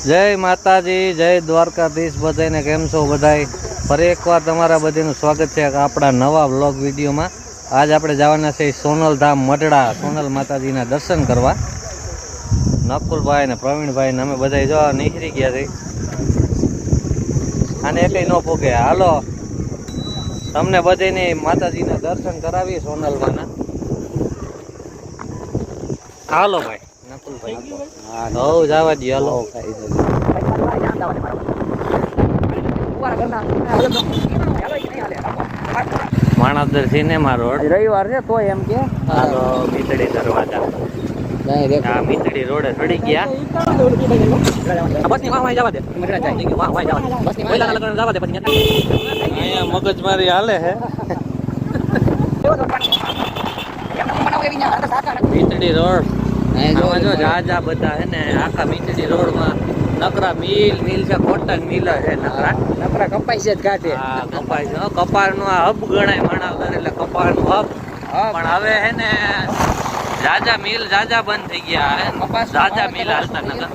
જય માતાજી, જય દ્વારકાધીશ બધાને કેમ છો બધાય? ફરી એકવાર તમારા બધાનું સ્વાગત છે આપણા નવા વ્લોગ વિડીયોમાં. આજ આપણે જવાના છે સોનલ ધામ મઢડા, સોનલ માતાજીના દર્શન કરવા. નકુલભાઈ ને પ્રવીણભાઈ ને અમે બધા જો નીકળી ગયા છે આને એટલે ન પોગે હાલો, તમને બધાને માતાજીના દર્શન કરાવીએ સોનલમાંના હાલો ભાઈ. હવ જવા દઈએ હાલો માણાદર સિનેમા રોડ. રવિવાર છે તો એમ કે. હાલો મીતડી દરવાજા. આ મીતડી રોડે ચડી ગયા. બસ વાહ જવા દે. વાહ વાહ જવા બસની વાહ લગન જવા દે પછી અહીંયા મગજમારી હાલે હે. મીતડી રોડ. આમાં જો જાજા બધા હે ને આખા મીતડી રોડમાં નકરા મિલ મિલ છે કોટન મિલ છે નકરા. નકરા કપાઈ છે જ કાઢે આ કપાસ કપાળનું આ હબ ગણાય માણાવદર એટલે કપાળનું હબ. પણ હવે હે ને જાજા મિલ જાજા બંધ થઈ ગયા હે. કપાસ જાજા મિલ હાલતા નકર.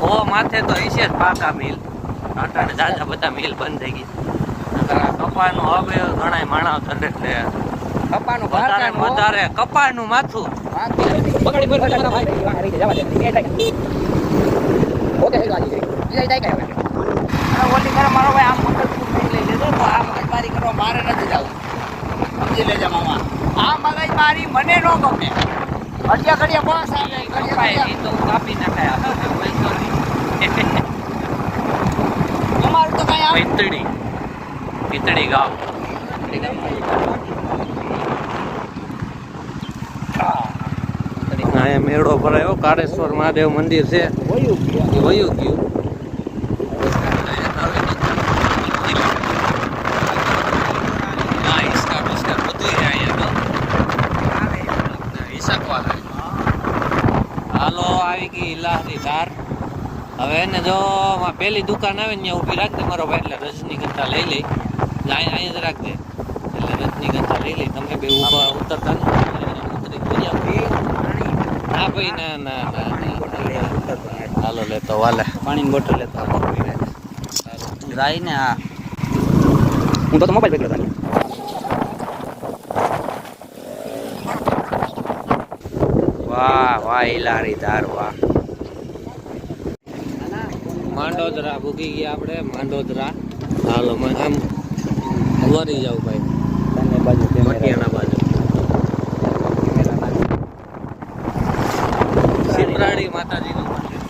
ઓ માથે તો હશે જ પાકા મિલ. અટાણે જાજા બધા મિલ બંધ થઈ ગયા. નકરનું હબ એ ગણાય માણાવદર એટલે કપાનું વધારે વધારે કપાળનું માથું. બગડી પર જવા દે. ઓકે હે ગાડી જઈ જાય કે ઓલી કરે મારો ભાઈ આમ મોટર લઈ લેજો તો આ મગજમારી કરવા મારે નથી જવું. સમજી લેજો મામા. આ મગજમારી મને ન ગમે. અડિયા ઘડિયા બસ આવે ઘડિયા ઘડિયા. તો કાપી નાખાય. અમારું તો કઈ આમ પિતળી પિતળી ગામ અહીંયા મેળો ભરાયો. કાળેશ્વર મહાદેવ મંદિર છે. વયું ગયું. હાલો, આવી ગઈ ઇલાહાની ધાર. હવે એને જો પેલી દુકાન આવે ને ઊભી રાખ દે મારો ભાઈ. એટલે રજનીગંધા લઈ લઈ. અહીંયા જ રાખ દે એટલે રજનીગંધા લઈ લઈ. તમે બે ઊભા ઉતરતા ઉતરી ગયા ના ભાઈ ના ના ના ના. હાલો લેતો વાલે પાણીની બોટલ લેતા જાય ને આ. હું તો મોબાઈલ પકડ્યો તને વાહ વાહ ઇલારી ધાર વાહ. માંડોદરા ભૂગી ગયા આપણે માંડોદરા. હાલો આમ વરી જાવ ભાઈ. બંને બાજુ મટિયાના શિવરાળી માતાજીનું મંદિર.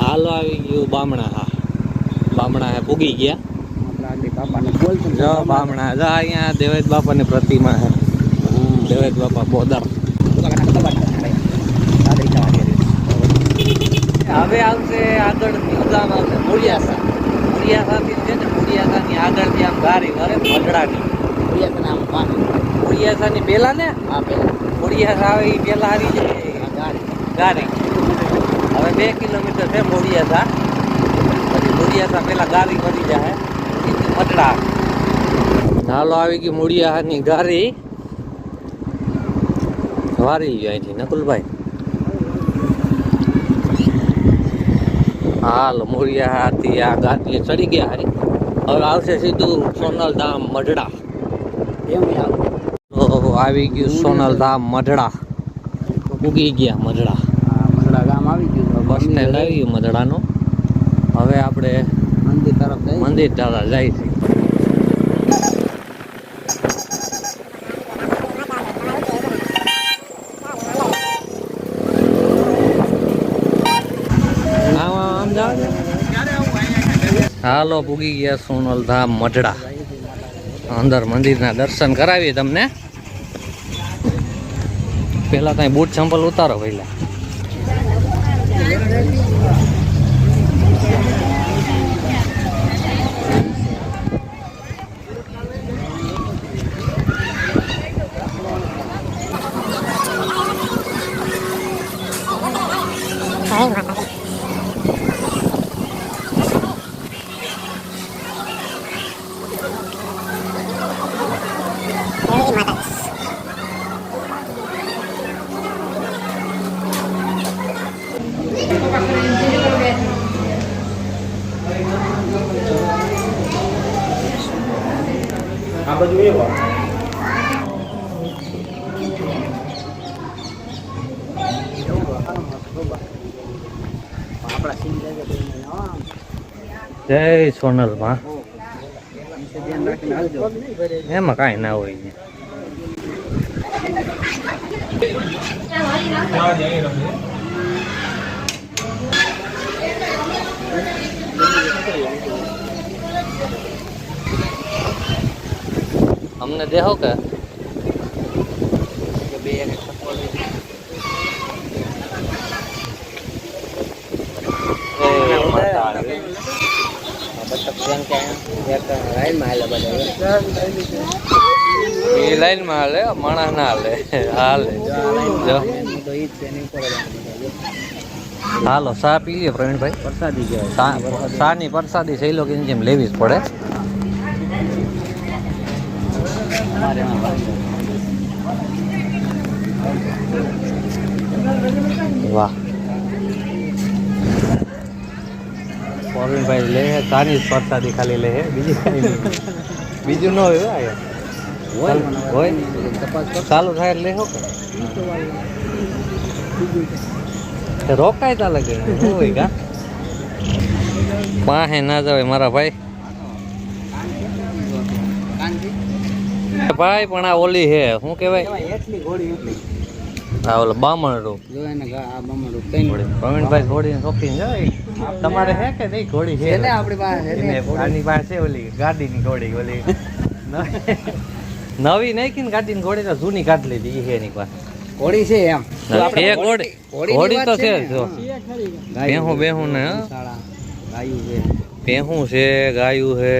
હાલો આવી ગયું બામણા હા. બામણા હે ભૂગી ગયા. જો બામણા જો અહીંયા દેવેદ બાપાની પ્રતિમા હે. દેવેદ બાપા બોદર હવે આવશે આગળ ગામ આવશે મુળિયાસા. મુળિયાસાથી છે ને મુળિયાસાની આગળથી આમ ગારી વરે મઢડાની મુળિયાસાની પેલા ને મુળિયાસા આવે એ પેલા હારી જાય. ગારી હવે બે કિલોમીટર છે મોડિયાસા પછી મોડિયાસા પેલા ગારી વળી જાય. પછી મટડા હાલો આવી ગઈ મોડિયાની ગારી વારી ગયો અહીંથી નકુલભાઈ. હાલ મોડિયાથી આ ગાડી ચડી ગયા હારી હવે આવશે સીધું સોનલ ધામ મઢડા તો આવી ગયું સોનલ ધામ મઢડા ઉગી ગયા મઢડા ગામ આવી ગયું બસ સ્ટેન્ડ આવી ગયું મધડાનું. હવે આપણે મંદિર તરફ મંદિર તરફ જાય છો? હાલો પૂગી ગયા સોનલ ધામ મઢડા અંદર મંદિરના દર્શન કરાવીએ તમને. પેલા કઈ બૂટ ચંપલ ઉતારો પહેલા Thank. જય સોનલમાં નીચે ધ્યાન રાખીને હાલજો એમાં કાંઈ ના હોય ને. અમને દેહો કે કે બે એક સપોર્ટ એ લાઈનમાં હાલે, માણસ ના હાલે. હાલે. સા પી લે પ્રવીણભાઈ. પ્રસાદી કહેવાય સાની પ્રસાદી છે, એ લોકો જેમ લેવી જ પડે. વાહ. પ્રવીણભાઈ લે હે તાની જ પ્રસાદી ખાલી લે હે. બીજી બીજું ન હોય અહીંયા. હોય હોય? તપાસ કર. ચાલુ થાય એટલે હો કે. રોકાય તા લગે હોય કા પાસે ના જવાય મારા ભાઈ. ભાઈ પણ આ ઓલી હે શું કહેવાય? કેવાય એટલી ઘોડી એટલી. આ ઓલા બામણ રૂપ. જો એને આ બામણ રૂપ કઈ પ્રવીણભાઈ ઘોડી શોખીન જાય. તમારે હે કે નહીં? ઘોડી છે. ને આપણી પાસે છે આની પાસે છે ઓલી ગાડીની ઘોડી ઓલી. નવી નાખી ને ગાડીની ઘોડી તો જૂની કાઢ લીધી છે એની પાસે. ઘોડી છે એમ. તો છે ઘોડી ઘોડીની ઘોડી તો છે ને. જો બેહું બેહું ને ગાયું છે. ભેહું છે ગાયું છે.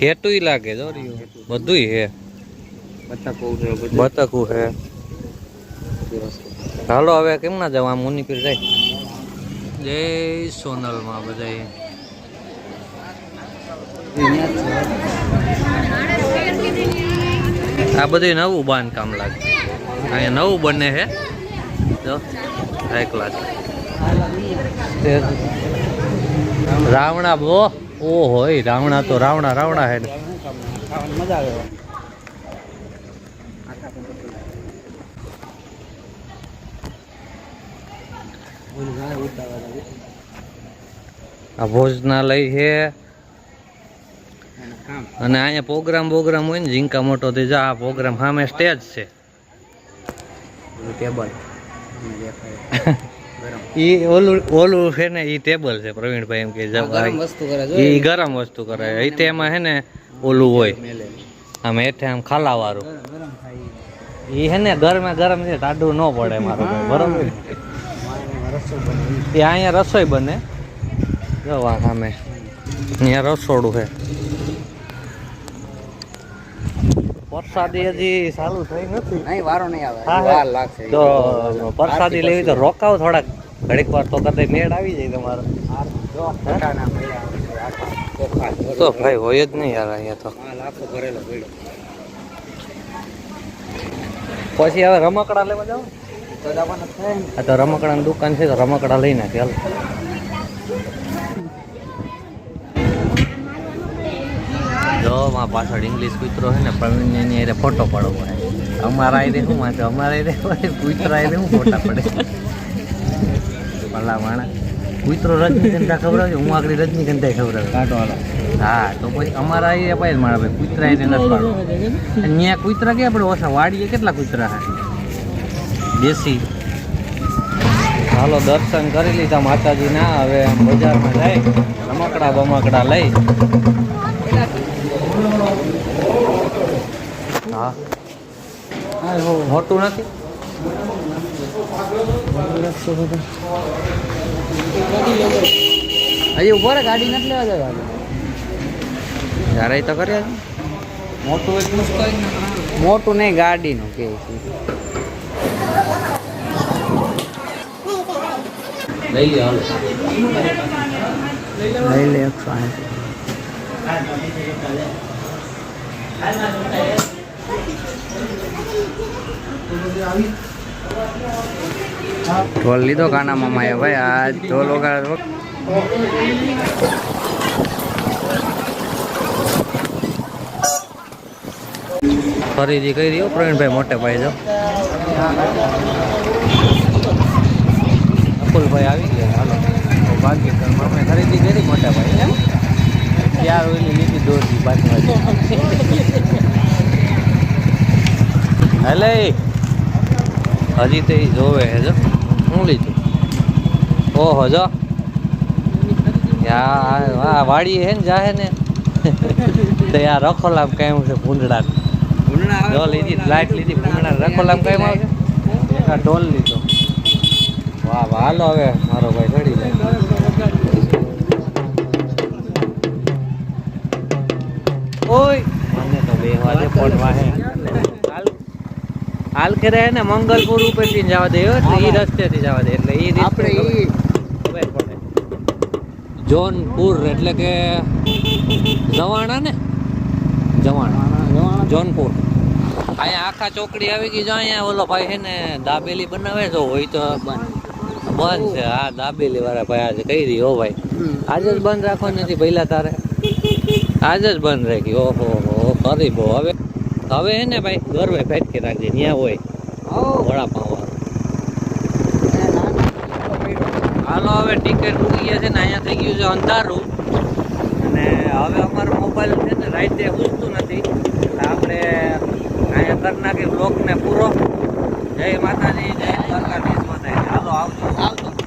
ઘેટુંય લાગે જો રહ્યું. બધુંય છે. બતકો છે બતકું છે. હાલો, હવે કેમ ના જવા? આમ મુનિપીર જાય. જય સોનલમાં બધાય આ બધું નવું બાંધકામ લાગે. અહીંયા નવું બને છે જો એક ક્લાસ રાવણા બો ઓ હોય, રાવણા તો રાવણા રાવણા હે મજા આવે ઓલું ગાય ઉતાવળ આવે. આ ભોજનાલય છે. અને અહીંયા પ્રોગ્રામ પ્રોગ્રામ હોય ને ઝીંકા મોટો થઈ જા આ પ્રોગ્રામ સામે સ્ટેજ છે. ટેબલ. ઓલું ઓલું છે ને એ ટેબલ છે પ્રવીણભાઈ એમ કે ગરમ વસ્તુ કરે ગરમ વસ્તુ કરે. એ તેમાં છે ને ઓલું હોય. આમ હેઠે આમ ખાલા વાળું ઈ. હે ને ગરમે ગરમ છે ટાઢું ન પડે મારું બરોબર? એ અહીંયા રસોઈ બને. જવા સામે. અહીંયા રસોડું છે. વરસાદી હજી ચાલુ થઈ નથી. નહીં વારો નહીં આવે. વાર લાગશે. તો પ્રસાદી લેવી તો રોકાવ થોડાક. ઘડીક વાર તો કદાચ મેળ આવી જાય તમારો. તો ભાઈ હોય જ નહીં યાર અહીંયા તો. માલ ભરેલો પડ્યો પછી હવે રમકડા લેવા જાવ આ તો રમકડાની દુકાન છે તો રમકડા લઈ નાખે હાલ જો માં પાછળ ઇંગ્લિશ કૂતરો છે ને પ્રવીણ એની અરે ફોટો પાડવો પડે. અમારા આઈ શું માં અમારા આઈ કૂતરા આઈ શું ફોટા પડે? ભલા માણા કૂતરો રજનીગંધા ખવડાવજો હું આગળ રજનીગંધા ખવડાવે. કાંટો હા તો પછી અમારા આઈ અપાય મારા ભાઈ કૂતરા એને નથી પાડવું. અહીંયા કૂતરા કે આપણે ઓછા વાડીએ કેટલા કૂતરા છે? દેશી હાલો, દર્શન કરી લીધા માતાજીના હવે આમ બજારમાં જાય. રમકડા બમકડા લઈ. હા. મોટું નથી? હજી ઊભો ગાડી નથી લેવા ત્યારે તો કર્યા મોટું મોટું નહીં, ગાડીનું, કે છે. ઢોલ લીધો કાના મામાએ. ભાઈ, આ ઢોલ વગાડે. ખરીદી કરી રહ્યો પ્રવીણભાઈ મોટે ભાઈ જો. અકુલભાઈ આવી ગયા. હાલો. ભાગ્ય ઘરમાં અમે ખરીદી કરી મોટા ભાઈ એમ? ચાર લીધી દોરથી બાજુ હલે. હજી તે જોવે હે જો. શું લીધું? ઓહો જો. હા વાડી હે ને જાહે ને? તો યાર રખોલામ કાયમ છે ભૂંડડા જો લીધી લાઈટ લીધી ભૂંડડા રખોલામ કાયમ આવશે આ ઢોલ લીધો. વાહ હાલો હવે મારો ભાઈ ચડી જાય ઓય. મને તો બે હાલ. હાલ કરે ને મંગલપુર ઉપરથી જવા દે હો, એટલે એ રસ્તેથી જવા દે એટલે એ આપણે ઈ જોનપુર એટલે કે જવાણા ને? જવાણા. જોનપુર. અહીંયા આખા ચોકડી આવી ગઈ જો અહીંયા ઓલો ભાઈ છે ને દાબેલી બનાવે તો હોય તો બંધ છે. હા દાબેલી વાળા ભાઈ આજે કહી દી હો ભાઈ. આજે જ બંધ રાખવાની નથી પહેલા તારે. આજે જ બંધ રાખી. ઓહો હો ખરી બહુ. હવે હવે હે ને ભાઈ ગરવે ફેટકી રાખજે ત્યાં હોય. વડાપાવ હાલો હવે ટિકિટ મૂકી ગયા છે ને અહીંયા થઈ ગયું છે અંધારું. અને હવે અમારો મોબાઈલ છે ને રાતે ઉજતું નથી. એટલે આપણે અહીંયા કરી નાખી બ્લોકને પૂરો. જય માતાજી જય દ્વારકાધીશ. માતાજી હાલો આવજો આવજો